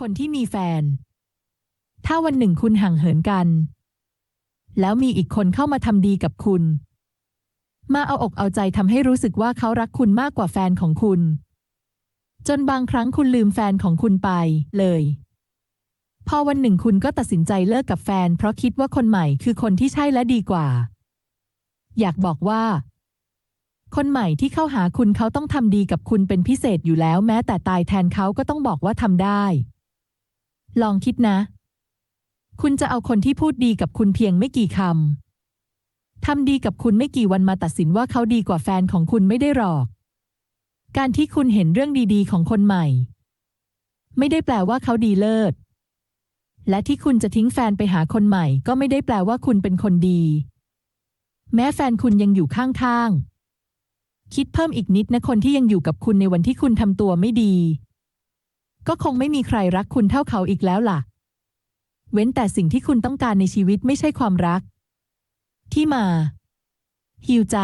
คนที่มีแฟน ถ้าวันหนึ่งคุณห่างเหินกัน แล้วมีอีกคนเข้ามาทำดีกับคุณ มาเอาอกเอาใจทำให้รู้สึกว่าเขารักคุณมากกว่าแฟนของคุณ จนบางครั้งคุณลืมแฟนของคุณไปเลย พอวันหนึ่งคุณก็ตัดสินใจเลิกกับแฟน เพราะคิดว่าคนใหม่คือคนที่ใช่และดีกว่า อยากบอกว่าคนใหม่ที่เข้าหาคุณเขาต้องทำดีกับคุณเป็นพิเศษอยู่แล้ว แม้แต่ตายแทนเขาก็ต้องบอกว่าทำได้ ลองคิดนะ คุณจะเอาคนที่พูดดีกับคุณเพียงไม่กี่คำทำดีกับคุณไม่กี่วันมาตัดสินว่าเขาดีกว่าแฟนของคุณไม่ได้หรอก การที่คุณเห็นเรื่องดีๆ ของคนใหม่ ไม่ได้แปลว่าเขาดีเลิศ และที่คุณจะทิ้งแฟนไปหาคนใหม่ ก็ไม่ได้แปลว่าคุณเป็นคนดี แม้แฟนคุณยังอยู่ข้างๆ คิดเพิ่มอีกนิดนะคนที่ยังอยู่กับคุณในวันที่คุณทำตัวไม่ดี ก็คงไม่มีใครรักคุณเท่าเขาอีกแล้วล่ะ เว้นแต่สิ่งที่คุณต้องการในชีวิตไม่ใช่ความรัก ที่มาฮิวใจ